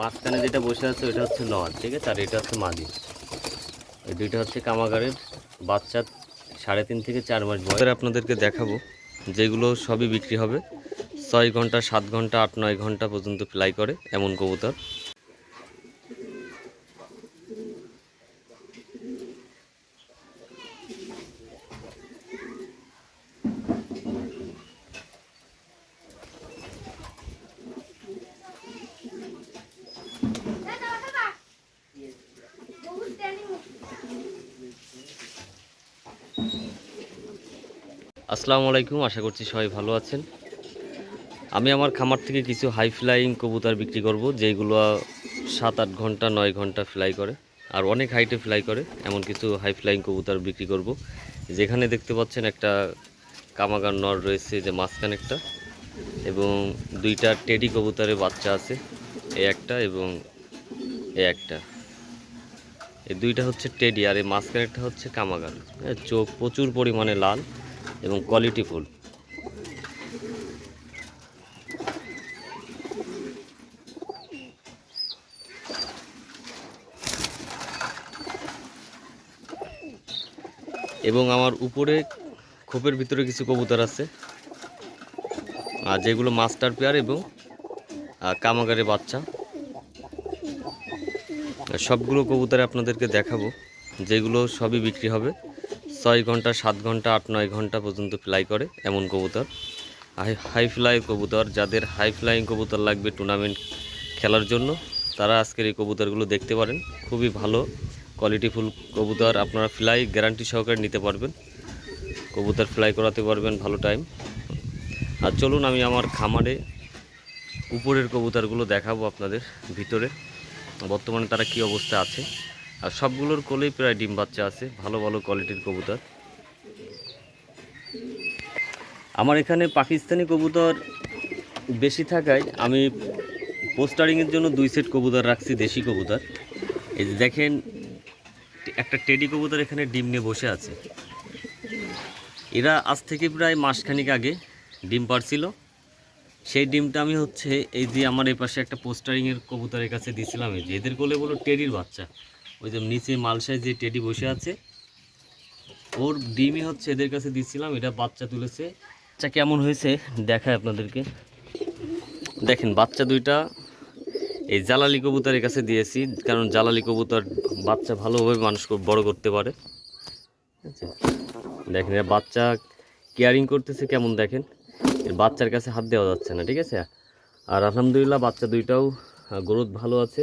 মাঝখানে যেটা বসে আছে ওইটা হচ্ছে নর ঠিক আছে? আর এটা হচ্ছে মাদি। এই দুইটা হচ্ছে কামাগারের বাচ্চা সাড়ে তিন থেকে চার মাস বয়স। আপনাদেরকে দেখাবো যেগুলো সবই বিক্রি হবে। ছয় ঘণ্টা, সাত ঘণ্টা, আট, নয় ঘণ্টা পর্যন্ত ফ্লাই করে এমন কবুতর। আসসালামু আলাইকুম, আশা করছি সবাই ভালো আছেন। আমি আমার খামার থেকে কিছু হাই ফ্লাইং কবুতর বিক্রি করব যেগুলো সাত আট ঘণ্টা, নয় ঘণ্টা ফ্লাই করে, আর অনেক হাইটে ফ্লাই করে, এমন কিছু হাই ফ্লাইং কবুতর বিক্রি করব। যেখানে দেখতে পাচ্ছেন একটা কামাগার নর রয়েছে, যে মাঝখানে একটা, এবং দুইটা টেডি কবুতরের বাচ্চা আছে, এ একটা এবং এ একটা। এই দুইটা হচ্ছে টেডি আর এই মাঝখানেরটা হচ্ছে কামাগার। চোখ প্রচুর পরিমাণে লাল এবং কোয়ালিটি ফুল। এবং আমার উপরে খোপের ভিতরে কিছু কবুতর আছে আর যেগুলো মাস্টার পেয়ার এবং আহ, কামাগারের বাচ্চা। সবগুলো কবুতরে আপনাদেরকে দেখাবো যেগুলো সবই বিক্রি হবে। ছয় ঘণ্টা, সাত ঘণ্টা, আট, নয় ঘণ্টা পর্যন্ত ফ্লাই করে এমন কবুতর। হাই ফ্লাই কবুতর। যাদের হাই ফ্লাইং কবুতর লাগবে টুর্নামেন্ট খেলার জন্য, তারা আজকের এই কবুতরগুলো দেখতে পারেন। খুবই ভালো কোয়ালিটিফুল কবুতর। আপনারা ফ্লাই গ্যারান্টি সহকারে নিতে পারবেন। কবুতর ফ্লাই করাতে পারবেন ভালো টাইম আর চলুন আমি আমার খামারে উপরের কবুতরগুলো দেখাবো আপনাদের ভিতরে। বর্তমানে তারা কি অবস্থা আছে? আর সবগুলোর কোলেই প্রায় ডিম বাচ্চা আছে, ভালো ভালো কোয়ালিটির কবুতর। আমার এখানে পাকিস্তানি কবুতর বেশি থাকায় আমি পোস্টারিংয়ের জন্য দুই সেট কবুতর রাখছি, দেশি কবুতর। এই যে দেখেন, একটা টেডি কবুতর এখানে ডিম নিয়ে বসে আছে। এরা আজ থেকে প্রায় মাসখানিক আগে ডিম পারছিল। সেই ডিমটা আমি হচ্ছে এই যে আমার এই পাশে একটা পোস্টারিংয়ের কবুতরের কাছে দিয়েছিলাম এই যে এদের কোলে বলো টেডির বাচ্চা। ওই যে নিচে মালসায় যে টেডি বসে আছে, ওর ডিমই হচ্ছে এদের কাছে দিচ্ছিলাম, এটা বাচ্চা তুলেছে। বাচ্চা কেমন হয়েছে? দেখায় আপনাদেরকে। দেখেন, বাচ্চা দুইটা, এই জালালি কবুতরের কাছে দিয়েছি, কারণ জালালি কবুতর বাচ্চা ভালোভাবে মানুষ বড় করতে পারে। আছে? দেখেন, এর বাচ্চা কেয়ারিং করতেছে কেমন, দেখেন। এর বাচ্চার কাছে হাত দেওয়া যাচ্ছে না, ঠিক আছে? আর আলহামদুলিল্লাহ, বাচ্চা দুইটাও গ্রোথ ভালো আছে।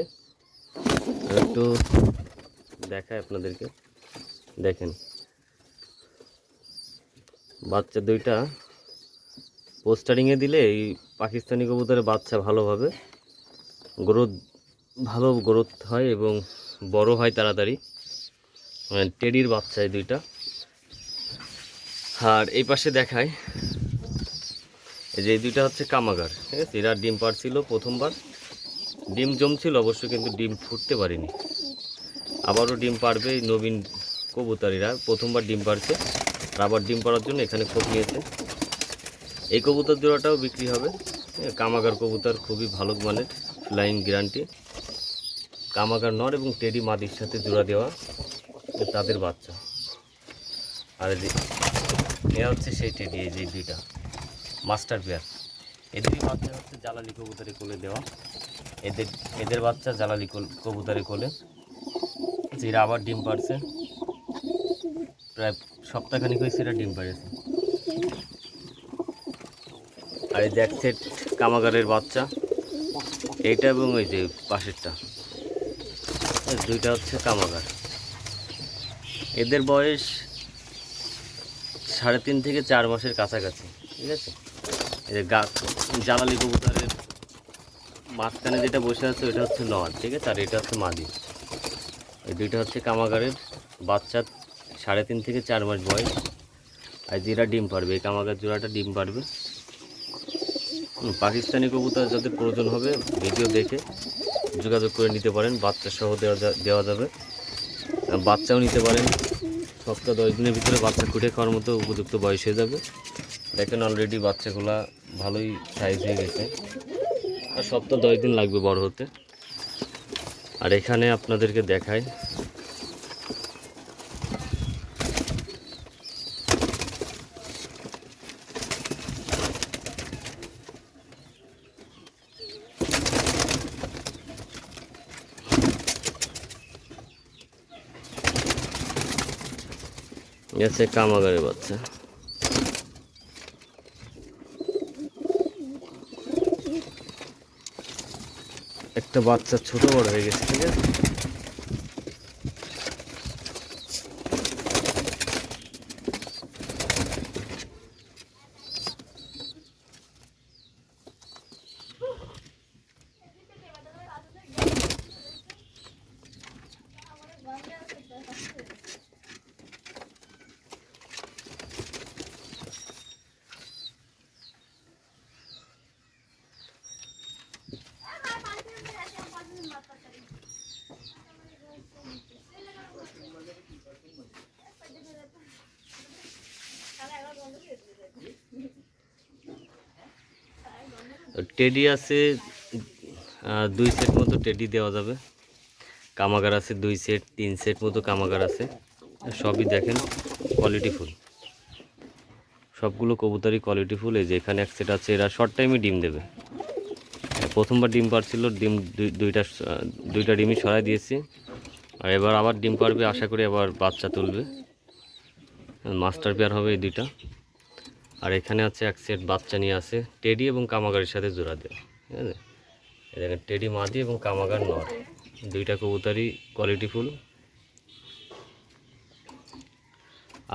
একটু দেখায় আপনাদেরকে। দেখেন। বাচ্চা দুইটা পোস্টারিংয়ে দিলে এই পাকিস্তানি কবুতরের বাচ্চা ভালোভাবে গ্রোথ, ভালো গ্রোথ হয় এবং বড় হয় তাড়াতাড়ি। মানে টেডির বাচ্চা এই দুইটা। আর এই পাশে দেখায় যে এই দুইটা হচ্ছে কামাগার। ঠিক আছে? এরা ডিম পারছিল প্রথমবার। ডিম জমছিল, অবশ্য কিন্তু ডিম ফুটতে পারেনি। আবারও ডিম পারবে এই নবীন কবুতরীরা। প্রথমবার ডিম পারছে আবার ডিম পাড়ার জন্য এখানে খোপ নিয়েছে। এই কবুতর জোড়াটাও বিক্রি হবে। কামাগার কবুতর, খুবই ভালো মানের ফ্লাইং গ্যারান্টি কামাগার নর এবং টেডি মাদির সাথে জোড়া দেওয়া তাদের বাচ্চা। আর এরা হচ্ছে সেই টেডি, এই যে দুইটা। Master pair. এদেরই বাচ্চা হচ্ছে জ্বালালি কবুতরে কোলে দেওয়া। এদের এদের বাচ্চা জ্বালালি কবুতরে কোলে। যে এরা আবার ডিম পারছে প্রায় সপ্তাহখানিক হয়েছে এরা ডিম পাড়েছে। আর এই দেখ সেট কামাগারের বাচ্চা। এইটা এবং ওই যে পাশেরটা। দুইটা হচ্ছে কামাগার। এদের বয়স সাড়ে তিন থেকে চার মাসের কাছাকাছি, ঠিক আছে? এই যে গা জ্বালালি কবুতরের মাঝখানে যেটা বসে আছে, ওটা হচ্ছে নদ, ঠিক আছে? আর এটা হচ্ছে মাদি। দুইটা হচ্ছে কামাগারের বাচ্চা সাড়ে তিন থেকে চার মাস বয়স। আর যেটা ডিম পারবে, এই কামাগার জোড়াটা ডিম পারবে। পাকিস্তানি কবুতর যাদের প্রয়োজন হবে, ভিডিও দেখে যোগাযোগ করে নিতে পারেন। বাচ্চা সহ দেওয়া দেওয়া যাবে। বাচ্চাও নিতে পারেন। সপ্তাহ দশ দিনের ভিতরে বাচ্চা কুটে খাওয়ার মতো উপযুক্ত বয়স হয়ে যাবে। দেখেন অলরেডি বাচ্চাগুলা ভালোই সাইজ হয়ে গেছে। আর সপ্তাহ দশ দিন লাগবে বড় হতে। আর এখানে আপনাদেরকে দেখায় গেছে কামাগারের বাচ্চা। একটা বাচ্চা ছোট বড় হয়ে গেছে ঠিক আছে? টেডি আছে দুই সেট মতো টেডি দেওয়া যাবে। কামাগার আছে দুই সেট, তিন সেট মতো কামাগার আছে। সবই দেখেন কোয়ালিটি ফুল সবগুলো কবুতারই কোয়ালিটি ফুল এই যে এখানে এক সেট আছে, এরা শর্ট টাইমে ডিম দেবে। প্রথমবার ডিম পারছিল, ডিম দুই- দুইটা দুইটা ডিমই সরাই দিয়েছি। আর এবার আবার ডিম পারবে, আশা করি আবার বাচ্চা তুলবে। মাস্টার পেয়ার হবে এই দুইটা। আর এখানে আছে এক সেট বাচ্চা নিয়ে আছে, টেডি এবং কামাগারের সাথে জোড়া দেয়, ঠিক আছে? এখানে টেডি মাদি এবং কামাগার নর, দুইটা কবুতারই কোয়ালিটি ফুল।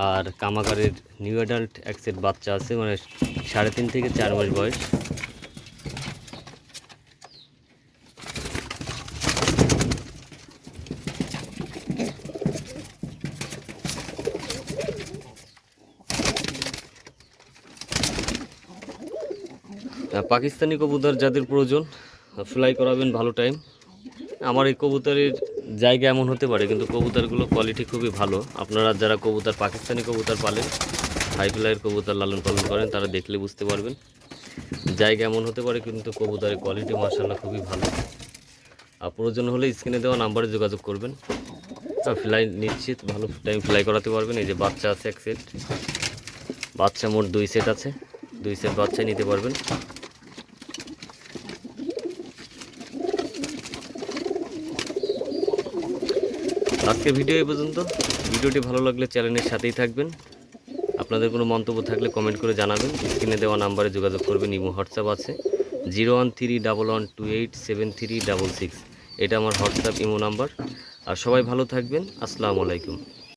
আর কামাগারের নিউ অ্যাডাল্ট এক সেট বাচ্চা আছে মানে সাড়ে তিন থেকে চার মাস বয়স। পাকিস্তানি কবুতর যাদের প্রয়োজন ফ্লাই করাবেন, ভালো টাইম আমার এই কবুতরের জায়গা এমন হতে পারে, কিন্তু কবুতরগুলো কোয়ালিটি খুবই ভালো। আপনারা যারা কবুতর, পাকিস্তানি কবুতর পালেন হাই ফ্লাইয়ের কবুতর লালন পালন করেন, তারা দেখলে বুঝতে পারবেন। জায়গা এমন হতে পারে, কিন্তু কবুতরের কোয়ালিটি মার্শাল্লাহ খুবই ভালো। আর প্রয়োজন হলে স্ক্রিনে দেওয়া নাম্বারে যোগাযোগ করবেন। ফ্লাই নিশ্চিত ভালো টাইম ফ্লাই করাতে পারবেন। এই যে বাচ্চা আছে এক সেট বাচ্চা মোট দুই সেট আছে। দুই সেট বাচ্চা নিতে পারবেন। আজকের ভিডিও এই পর্যন্ত। ভিডিওটি ভালো লাগলে চ্যানেলের সাথেই থাকবেন। আপনাদের কোনো মন্তব্য থাকলে কমেন্ট করে জানাবেন। স্ক্রিনে দেওয়া নাম্বারে যোগাযোগ করবেন, ইমো, হোয়াটসঅ্যাপ আছে। Zero one three double one two eight seven three double six. এটা আমার হোয়াটসঅ্যাপ, ইমো নাম্বার। আর সবাই ভালো থাকবেন। আসসালামু আলাইকুম।